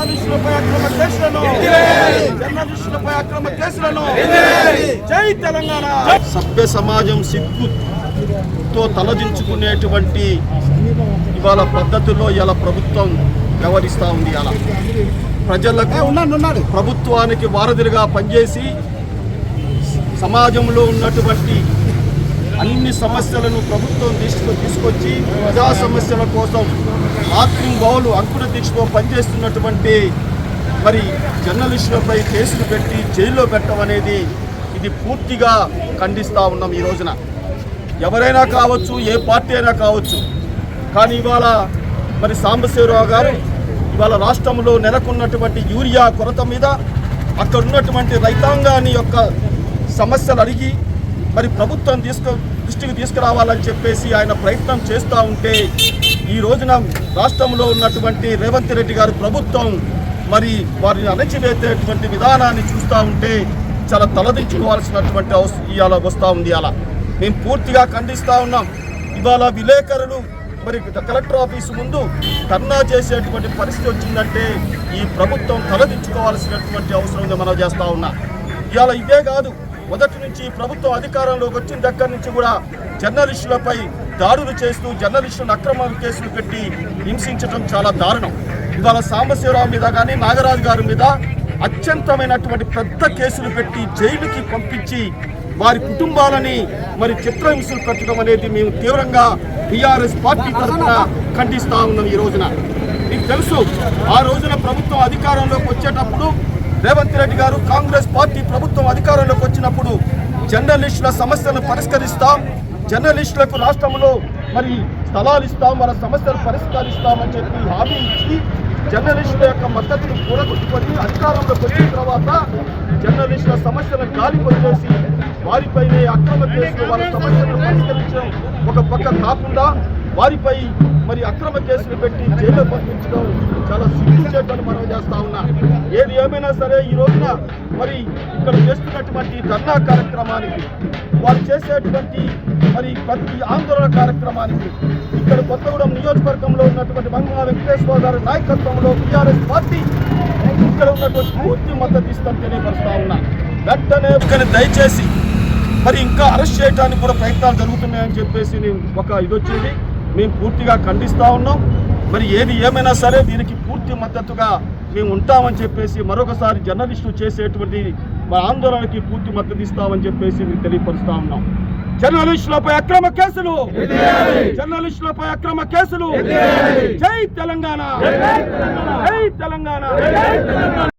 జర్నలిస్టులపై అక్రమ కేసులను. జర్నలిస్టులపై అక్రమ కేసులను. జై తెలంగాణ! సభ్య సమాజం సిగ్గుతో తలదించుకునేటువంటి ఇవాళ పద్ధతుల్లో ఇలా ప్రభుత్వం వ్యవహరిస్తూ ఉంది అలా ప్రజలకు ప్రభుత్వానికి వారధిగా పనిచేసి సమాజంలో ఉన్నటువంటి అన్ని సమస్యలను ప్రభుత్వం తీసుకు తీసుకొచ్చి ప్రజా సమస్యల కోసం రాత్రింబౌలు అంకుర దీక్షతో పనిచేస్తున్నటువంటి మరి జర్నలిస్టులపై కేసులు పెట్టి జైల్లో పెట్టడం అనేది ఇది పూర్తిగా ఖండిస్తూ ఉన్నాం ఈ రోజున. ఎవరైనా కావచ్చు ఏ పార్టీ అయినా కావచ్చు కానీ ఇవాళ మరి సాంబశివరావు గారు ఇవాళ రాష్ట్రంలో నెలకొన్నటువంటి యూరియా కొరత మీద అక్కడ ఉన్నటువంటి రైతాంగాన్ని యొక్క సమస్యలు అడిగి మరి ప్రభుత్వం తీసుకు దృష్టికి తీసుకురావాలని చెప్పేసి ఆయన ప్రయత్నం చేస్తూ ఉంటే ఈ రోజున రాష్ట్రంలో ఉన్నటువంటి రేవంత్ రెడ్డి గారి ప్రభుత్వం మరి వారిని అణచివేసేటువంటి విధానాన్ని చూస్తూ ఉంటే చాలా తలదించుకోవాల్సినటువంటి అవసరం ఇవాళ వస్తూ ఉంది అలా. మేము పూర్తిగా ఖండిస్తూ ఉన్నాం. ఇవాళ విలేకరులు మరి కలెక్టర్ ఆఫీసు ముందు ధర్నా చేసేటువంటి పరిస్థితి వచ్చిందంటే ఈ ప్రభుత్వం తలదించుకోవాల్సినటువంటి అవసరం ఉంది మనం చేస్తూ ఉన్నా. ఇవాళ ఇదే కాదు. మొదటి నుంచి ప్రభుత్వం అధికారంలోకి వచ్చిన దగ్గర నుంచి కూడా జర్నలిస్టులపై దాడులు చేస్తూ జర్నలిస్టులను అక్రమ కేసులు పెట్టి హింసించడం చాలా దారుణం. ఇవాళ సాంబశివరావు మీద కానీ నాగరాజు గారి మీద అత్యంతమైనటువంటి పెద్ద కేసులు పెట్టి జైలుకి పంపించి వారి కుటుంబాలని మరి చిత్రహింసలు పెట్టడం అనేది మేము తీవ్రంగా టీఆర్ఎస్ పార్టీ తరఫున ఖండిస్తా ఉన్నాం ఈ రోజున. మీకు తెలుసు ఆ రోజున ప్రభుత్వం అధికారంలోకి వచ్చేటప్పుడు రేవంత్ రెడ్డి గారు కాంగ్రెస్ పార్టీ ప్రభుత్వం అధికారంలోకి వచ్చినప్పుడు జర్నలిస్టుల సమస్యలను పరిష్కరిస్తాం జర్నలిస్టులకు రాష్ట్రంలో మరి స్థలాలు ఇస్తాం వాళ్ళ సమస్యలు పరిష్కరిస్తామని చెప్పి హామీ ఇచ్చి జర్నలిస్టుల యొక్క మద్దతును కూడగొట్టుకొని అధికారంలోకి వచ్చిన తర్వాత జర్నలిస్టుల సమస్యలను గాలి వదిలేసి వారిపైనే అక్రమ కేసులు వాళ్ళ సమస్యలను పరిష్కరించడం ఒక పక్క కాకుండా వారిపై మరి అక్రమ కేసులు పెట్టి జైల్లో పంపించడం చాలా సిగ్గుచేటని మనం చేస్తా ఉన్నా. ఏది ఏమైనా సరే ఈ రోజున మరి ఇక్కడ చేస్తున్నటువంటి ధర్నా కార్యక్రమానికి వారు చేసేటువంటి మరి ప్రతి ఆందోళన కార్యక్రమానికి ఇక్కడ కొత్తగూడెం నియోజకవర్గంలో ఉన్నటువంటి మంగళ వెంకటేశ్వర గారి నాయకత్వంలో టీఆర్ఎస్ పార్టీ ఇక్కడ ఉన్నటువంటి పూర్తి మద్దతు ఇస్తాం తెలియపరుస్తా ఉన్నా. వెంటనే దయచేసి మరి ఇంకా అరెస్ట్ చేయడానికి కూడా ప్రయత్నాలు జరుగుతున్నాయని చెప్పేసి నేను ఒక ఇది వచ్చింది. మేము పూర్తిగా ఖండిస్తూ ఉన్నాం. మరి ఏది ఏమైనా సరే దీనికి పూర్తి మద్దతుగా మేము ఉంటామని చెప్పేసి మరొకసారి జర్నలిస్టులు చేసేటువంటి మా ఆందోళనకి పూర్తి మద్దతు ఇస్తామని చెప్పేసి మేము తెలియపరుస్తూ ఉన్నాం. జర్నలిస్టులపై అక్రమ కేసులు! జర్నలిస్టులపై అక్రమ కేసులు! జై తెలంగాణ! జై తెలంగాణ!